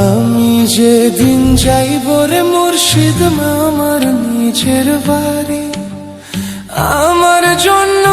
আমি যেদিন যাইব রে মুর্শিদ আমার নিজের বাড়ি আমার জন্য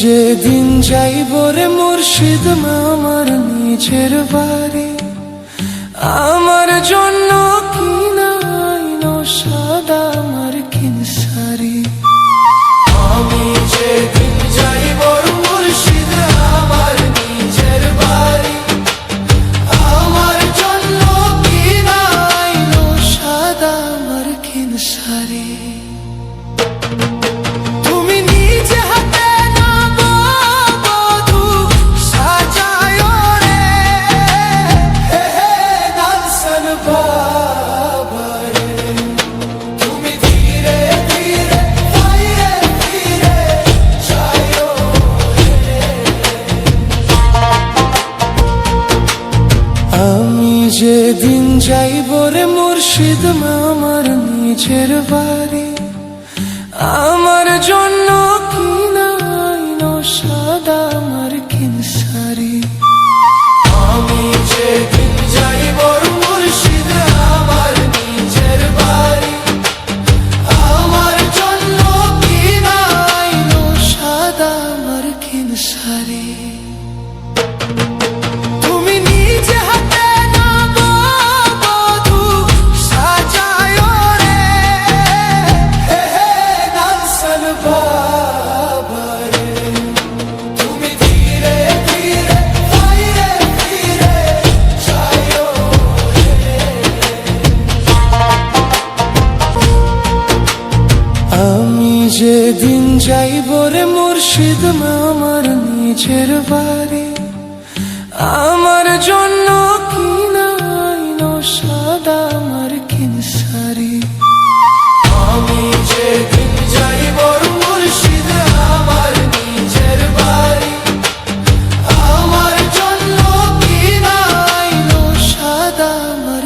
যেদিন যাইব রে মুর্শিদ মামার নিজের বাড়ি। আমার জন্য কি নাইন সাদা আমার আমি যেদিন আমার নিজের বাড়ি। আমার জন্য সাদা আমার আমি যেদিন যাইব রে মুর্শিদ মামার নিজের বাড়ি। আমার জন্য কি নাইন সাদা আমার আমি যেদিন আমার নিজের বাড়ি। আমার জন্য কি নাইন সাদা আমার যেদিন যাইব রে মুর্শিদ মামার নিজের বাড়ি। আমার জন্য কি নাইন সাদা আমার কিনসারি। আমি যেদিন যাইব মুর্শিদ আমার নিজের বাড়ি। আমার জন্য কি সাদা আমার